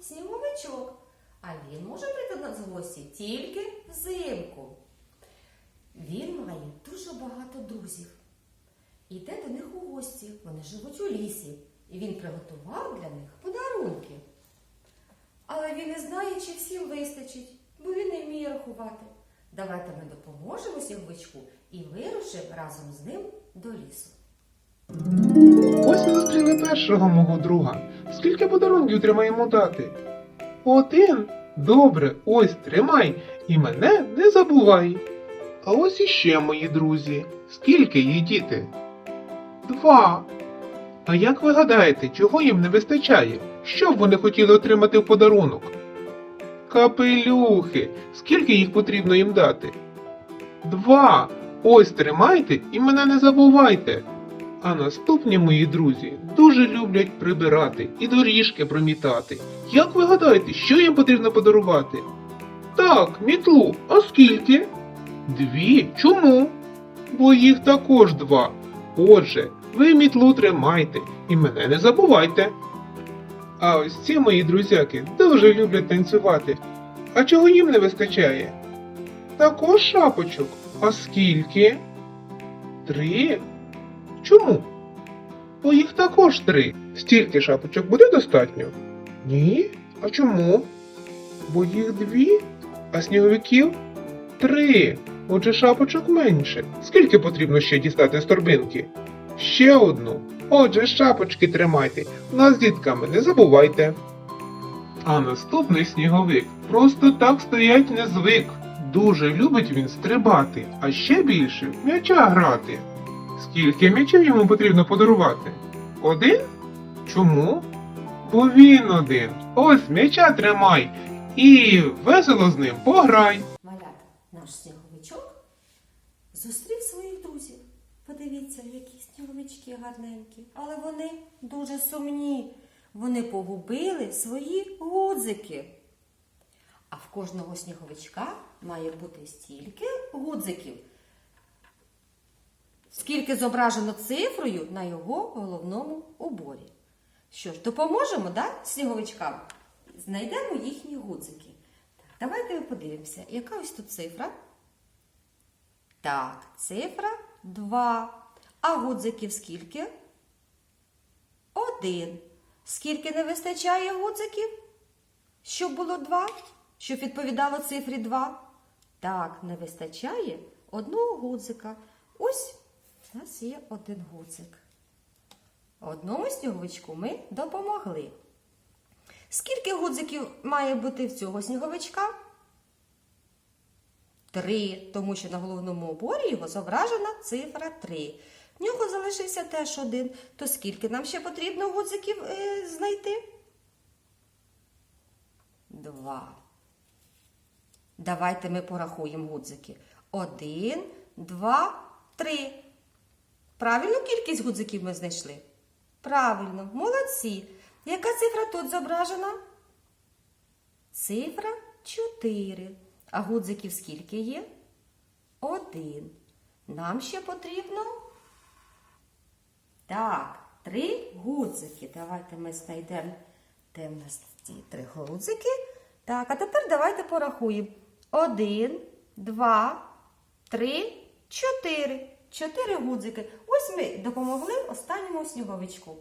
сніговичок. А він може прийти до нас в гості тільки взимку. Він має дуже багато друзів. Іде до них у гості. Вони живуть у лісі. І він приготував для них подарунки. Але він не знає, чи всім вистачить, бо він не вміє рахувати. Давайте ми допоможемо сніговичку і вирушимо разом з ним до лісу. Ось ми зустріли першого мого друга. Скільки подарунків йому дати? Один. Добре, ось тримай, і мене не забувай. А ось іще мої друзі. Скільки їх діти? Два. А як ви гадаєте, чого їм не вистачає? Що б вони хотіли отримати в подарунок? Капелюхи. Скільки їх потрібно їм дати? Два. Ось тримайте і мене не забувайте. А наступні мої друзі дуже люблять прибирати і доріжки промітати. Як ви гадаєте, що їм потрібно подарувати? Так, мітлу, а скільки? Дві. Чому? Бо їх також два. Отже, ви мітлу тримайте і мене не забувайте. А ось ці мої друзяки дуже люблять танцювати. А чого їм не вистачає? Також шапочок. А скільки? Три. Чому? Бо їх також три. Стільки шапочок буде достатньо? Ні. А чому? Бо їх дві, а сніговиків три. Отже, шапочок менше. Скільки потрібно ще дістати з торбинки? Ще одну. Отже, шапочки тримайте. Нас з дітками не забувайте. А наступний сніговик просто так стоять не звик. Дуже любить він стрибати, а ще більше м'яча грати. Скільки м'ячів йому потрібно подарувати? Один? Чому? Бо він один. Ось м'яча тримай і весело з ним пограй. Малята, наш сніговичок зустрів своїх друзів. Подивіться, які сніговички гарненькі. Але вони дуже сумні. Вони погубили свої гудзики. А в кожного сніговичка має бути стільки гудзиків, скільки зображено цифрою на його головному уборі. Що ж, допоможемо, да, сніговичкам? Знайдемо їхні гудзики. Так, давайте подивимося, яка ось тут цифра? Так, цифра 2. А гудзиків скільки? Один. Скільки не вистачає гудзиків? Щоб було 2? Щоб відповідало цифрі 2? Так, не вистачає одного гудзика. Ось у нас є один гудзик. Одному сніговичку ми допомогли. Скільки гудзиків має бути в цього сніговичка? Три, тому що на головному уборі його зображена цифра 3. В нього залишився теж один. То скільки нам ще потрібно гудзиків е, знайти? Два. Давайте ми порахуємо гудзики. Один, два, три. Правильну кількість гудзиків ми знайшли? Правильно, молодці. Яка цифра тут зображена? Цифра 4. А гудзиків скільки є? Один. Нам ще потрібно. Так, три гудзики. Давайте ми знайдемо, де в нас ці три гудзики. Так, а тепер давайте порахуємо. Один, два, три, чотири. Чотири гудзики. Ось ми допомогли останньому сніговичку.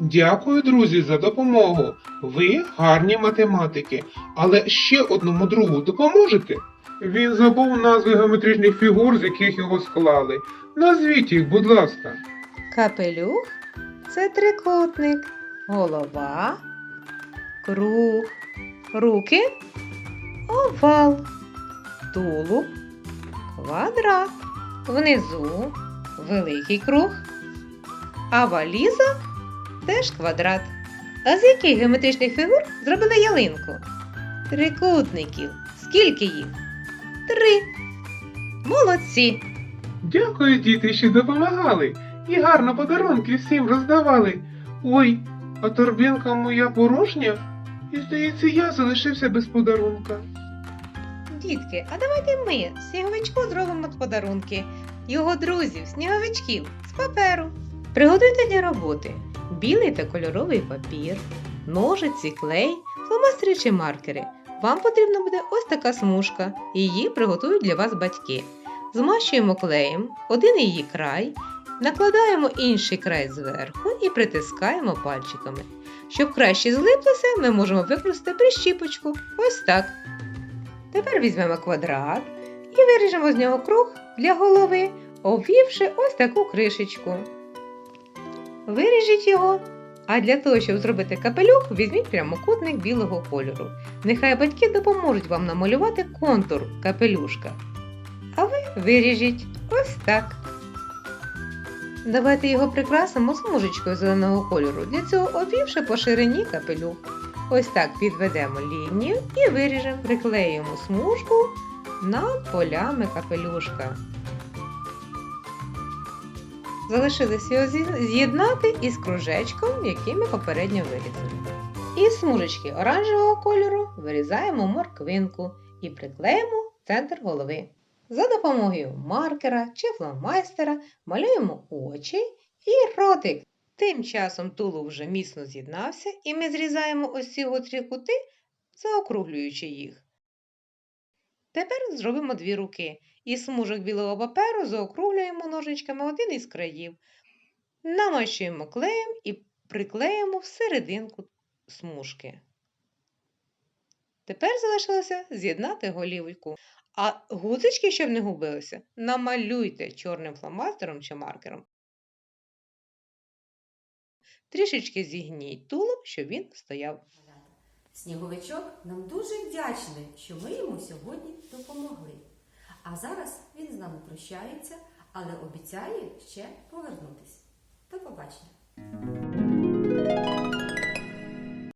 Дякую, друзі, за допомогу. Ви гарні математики. Але ще одному другу допоможете? Він забув назви геометричних фігур, з яких його склали. Назвіть їх, будь ласка. Капелюх це трикутник, голова, круг, руки, овал, тулуб, квадрат, внизу великий круг, а валіза теж квадрат. А з яких геометричних фігур зробили ялинку? Трикутників. Скільки їх? Три. Молодці! Дякую, діти, що допомагали. І гарно подарунки всім роздавали. Ой, а торбинка моя порожня. І здається, я залишився без подарунка. Дітки, а давайте ми сніговичку зробимо подарунки його друзів, сніговичків з паперу. Приготуйте для роботи білий та кольоровий папір, ножиці, клей, фломастери чи маркери. Вам потрібна буде ось така смужка. Її приготують для вас батьки. Змащуємо клеєм один її край, накладаємо інший край зверху і притискаємо пальчиками. Щоб краще злиплося, ми можемо використати прищіпочку. Ось так. Тепер візьмемо квадрат і виріжемо з нього круг для голови, обвівши ось таку кришечку. Виріжіть його. А для того, щоб зробити капелюх, візьміть прямокутник білого кольору. Нехай батьки допоможуть вам намалювати контур капелюшка. А ви виріжіть ось так. Давайте його прикрасимо смужечкою зеленого кольору. Для цього обвівши по ширині капелюх. Ось так підведемо лінію і виріжемо, приклеїмо смужку над полями капелюшка. Залишилось його з'єднати із кружечком, який ми попередньо вирізали. Із смужечки оранжевого кольору вирізаємо морквинку і приклеїмо центр голови. За допомогою маркера чи фломайстера малюємо очі і ротик. Тим часом тулуб вже міцно з'єднався, і ми зрізаємо ось ці гострі кути, заокруглюючи їх. Тепер зробимо дві руки. Із смужок білого паперу заокруглюємо ножичками один із країв, намащуємо клеєм і приклеїмо всерединку смужки. Тепер залишилося з'єднати голівку. А гудзички, щоб не губилися, намалюйте чорним фломастером чи маркером. Трішечки зігніть тулуб, щоб він стояв. Сніговичок нам дуже вдячний, що ми йому сьогодні допомогли. А зараз він з нами прощається, але обіцяє ще повернутися. До побачення!